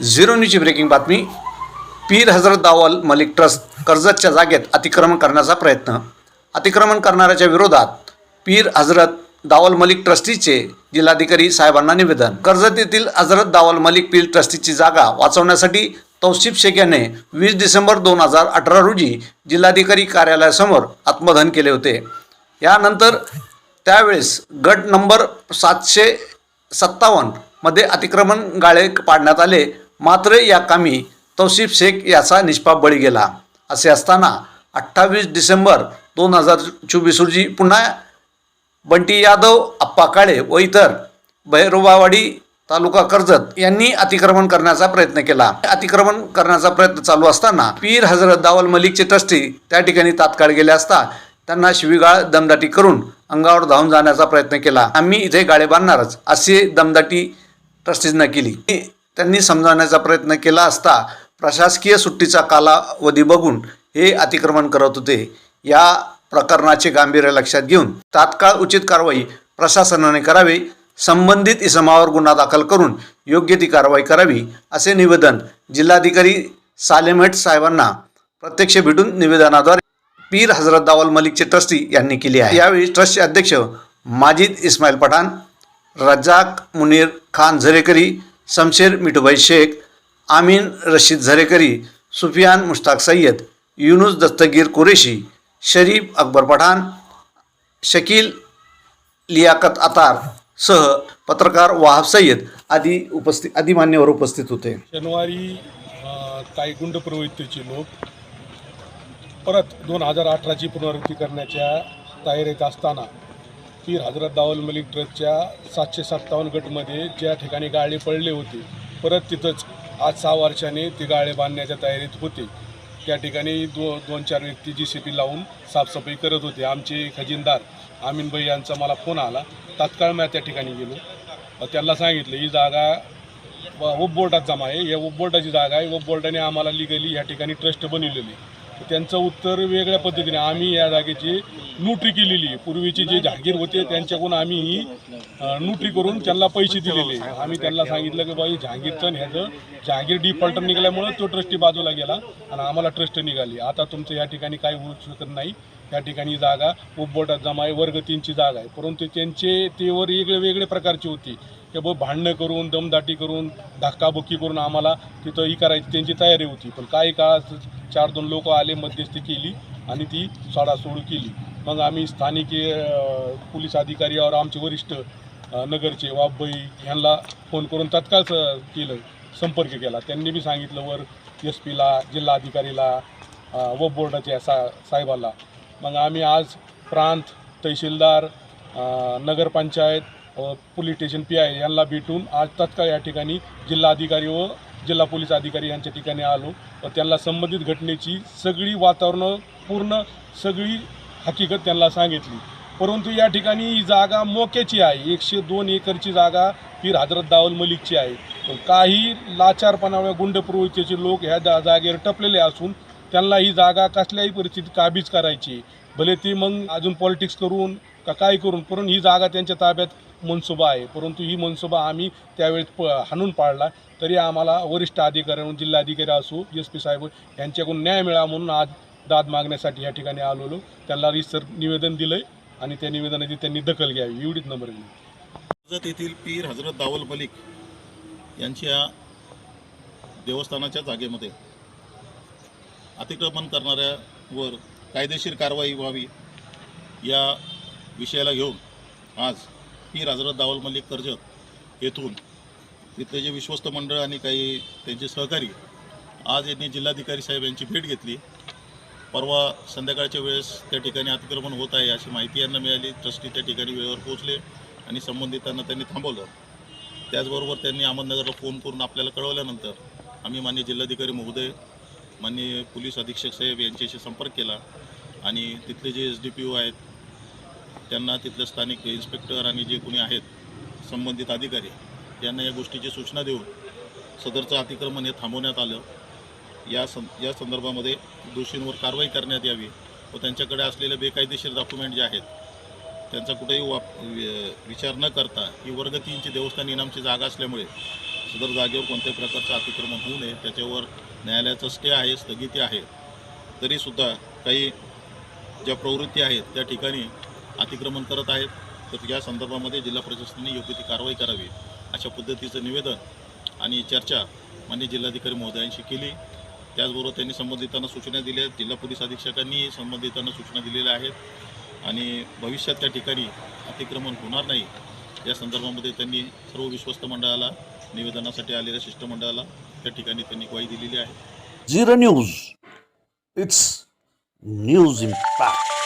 Zero न्यूजची breaking बातमी. पीर हजरत दावल Malik trust कर्जतच्या जागेत अतिक्रमण करण्याचा प्रयत्न. अतिक्रमण करणाऱ्याच्या विरोधात पीर हजरत दावल मलिक ट्रस्टीचे जिल्हाधिकारी साहेबांना निवेदन. कर्जत येथील हजरत दावल मलिक पीर ट्रस्टीची जागा वाचवण्यासाठी तौसिफ शेख याने वीस डिसेंबर दोन हजार अठरा रोजी जिल्हाधिकारी कार्यालयासमोर आत्मदहन केले होते. यानंतर त्यावेळेस गट नंबर सातशे सत्तावन्नमध्ये अतिक्रमण गाळे पाडण्यात आले. मात्र या कामी तौसिफ शेख याचा निष्पाप बळी गेला. असे असताना अठ्ठावीस डिसेंबर दोन हजार चोवीस रोजी पुन्हा बंटी यादव अप्पा काळे व इतर भैरोबावाडी तालुका कर्जत यांनी अतिक्रमण करण्याचा प्रयत्न केला. अतिक्रमण करण्याचा प्रयत्न चालू असताना पीर हजरत दावल मलिकचे ट्रस्टी त्या ठिकाणी तात्काळ गेले असता त्यांना शिवीगाळ दमदाटी करून अंगावर धावून जाण्याचा प्रयत्न केला. आम्ही इथे गाळे बांधणारच असे दमदाटी ट्रस्टीजनं केली. त्यांनी समजावण्याचा प्रयत्न केला असता प्रशासकीय सुट्टीचा कालावधी बघून हे अतिक्रमण करत होते. या प्रकरणाचे गांभीर्य लक्षात घेऊन तात्काळ उचित कारवाई प्रशासनाने करावी. संबंधित इसमावर गुन्हा दाखल करून योग्य ती कारवाई करावी असे निवेदन जिल्हाधिकारी सालेमेट साहेबांना प्रत्यक्ष भेटून निवेदनाद्वारे पीर हजरत दावल मलिकचे ट्रस्टी यांनी केली आहे. यावेळी ट्रस्टचे अध्यक्ष माजिद इस्माईल पठाण रजाक मुनीर खान झरेकरी शमशेर मिठूबाई शेख आमीन रशीद झरेकरी सुफियान मुश्ताक सय्यद युनुस दस्तगीर कुरेशी शरीफ अकबर पठाण शकील लियाकत अतार सह पत्रकार वाहब सय्यद आदी उपस्थित आदी मान्यवर उपस्थित होते. शनिवारी अ, प्रवृत्तीचे लोक परत दोन हजार अठराची पुनरावृत्ती करण्याच्या तयारीत असताना पीर हजरत दावल मलिक ट्रस्टच्या सातशे सत्तावन्न गटमध्ये ज्या ठिकाणी गाळे पडले होते परत तिथंच आज सहा वर्षाने ती गाळे बांधण्याच्या तयारीत होते त्या ठिकाणी दो दोन चार व्यक्ती जी सी पी लावून साफसफाई करत होते आमचे खजिनदार आमीनबाई यांचा मला फोन आला तात्काळ मी त्या ठिकाणी गेलो त्यांना सांगितलं ही जागा उपबोर्डात जमा आहे या उपबोर्डाची जागा आहे उपबोर्डाने आम्हाला लिगली या ठिकाणी ट्रस्ट बनवलेली त्यांचं उत्तर वेगळ्या पद्धतीने. आम्ही या जागेची न्यूट्री केलेली आहे. पूर्वीचे जे जहागीर होते त्यांच्याकडून आम्ही ही न्यूट्री करून त्यांना पैसे दिलेले आम्ही त्यांना सांगितलं की बाई जहागीरचं ह्याचं जहागीर डिफॉल्टर निघाल्यामुळं तो ट्रस्टी बाजूला गेला आणि आम्हाला ट्रस्ट निघाली. आता तुमचं या ठिकाणी काही होऊ शकत नाही. या ठिकाणी जागा उपबोटात जमा आहे वर्ग तीनची जागा आहे. परंतु त्यांचे तेवर वेगळे वेगळे प्रकारची होती. की बघ भांडणं करून दमदाटी करून धक्काबुक्की करून आम्हाला तिथं ही करायची त्यांची तयारी होती. पण काही काळात चार दोन लोक आले मध्यस्थी केली आणि ती सोडासोडू केली. मग आम्ही स्थानिक पोलीस अधिकारी और आमचे वरिष्ठ नगरचे वाबई ह्यांना फोन करून तत्काळ केलं संपर्क केला. त्यांनी बी सांगितलं वर एस पीला जिल्हाधिकारीला व बोर्डाच्या सा साहेबाला. मग आम्ही आज प्रांत tahsildar nagar panchayat police station P I यांना भेटून आज तात्काळ या ठिकाणी जिल्हाधिकारी व जिल्हा पोलीस अधिकारी यांच्या ठिकाणी आलो. व त्यांना संबंधित घटनेची सगळी वातावरण पूर्ण सगळी हकीकत त्यांना सांगितली. परंतु या ठिकाणी ही जागा मोक्याची आहे. एकशे दोन एकरची जागा पीर हजरत दावल मलिकची आहे. पण काही लाचारपणामुळे गुंड प्रवृत्तीचे लोक ह्या जा जागेवर टपलेले असून त्यांना ही जागा कसल्याही परिस्थितीत काबीज करायची भले ती मग अजून पॉलिटिक्स करून का काय करून परंतु ही जागा त्यांच्या ताब्यात मनसुबा आहे. परंतु ही मनसुबा आम्ही त्यावेळेस प हाणून पाडला. तरी आम्हाला वरिष्ठ अधिकारी जिल्हाधिकारी असो एस पी साहेब यांच्याकडून न्याय मिळावा म्हणून आज दाद मागण्यासाठी या ठिकाणी आलेलो. त्यांना रिसर निवेदन दिलं आहे आणि त्या निवेदनाची त्यांनी दखल घ्यावी. एवढीच नंबर घेऊ येथील पीर हजरत दावल मलिक यांच्या देवस्थानाच्या जागेमध्ये अतिक्रमण करणाऱ्यावर कायदेशीर कारवाई व्हावी या विषयाला घेऊन आज मी राजरथ दावल मल्लिक कर्जत येथून तिथले जे विश्वस्त मंडळ आणि काही त्यांचे सहकारी आज यांनी जिल्हाधिकारी साहेब यांची भेट घेतली. परवा संध्याकाळच्या वेळेस त्या ठिकाणी अतिक्रमण होत आहे अशी माहिती यांना मिळाली. ट्रस्टी त्या ठिकाणी वेळेवर पोहोचले आणि संबंधितांना त्यांनी थांबवलं. त्याचबरोबर त्यांनी अहमदनगरला फोन करून आपल्याला कळवल्यानंतर आम्ही मान्य जिल्हाधिकारी महोदय माननीय पोलीस अधीक्षक साहेब यांच्याशी संपर्क केला आणि तिथले जे एस डी पी ओ आहेत त्यांना तिथले स्थानिक इन्स्पेक्टर आणि जे कोणी आहेत संबंधित अधिकारी यांना या गोष्टीची सूचना देऊन सदरचं अतिक्रमण हे थांबवण्यात आलं. या सं या संदर्भामध्ये दोषींवर कारवाई करण्यात यावी व त्यांच्याकडे असलेले बेकायदेशीर डॉक्युमेंट जे आहेत त्यांचा कुठेही वाप वि- विचार न करता ही वर्ग तीनची देवस्थान इनामची जागा असल्यामुळे सदर जागेवर कोणत्याही प्रकारचं अतिक्रमण होऊ नये. त्याच्यावर न्यायालयाचा स्टे आहे स्थगिती आहे. तरीसुद्धा काही ज्या प्रवृत्ती आहेत त्या ठिकाणी अतिक्रमण करत आहेत तर या संदर्भामध्ये जिल्हा प्रशासनाने योग्य ती कारवाई करावी अशा पद्धतीचं निवेदन आणि चर्चा माननीय जिल्हाधिकारी महोदयांशी केली. त्याचबरोबर त्यांनी संबंधितांना सूचना दिल्या आहेत. जिल्हा पोलीस अधीक्षकांनी संबंधितांना सूचना दिलेल्या आहेत आणि भविष्यात त्या ठिकाणी अतिक्रमण होणार नाही. या संदर्भामध्ये त्यांनी सर्व विश्वस्त मंडळाला निवेदनासाठी आलेल्या शिष्टमंडळाला त्या ठिकाणी त्यांनी ग्वाही दिलेली आहे. Zero news it's news impact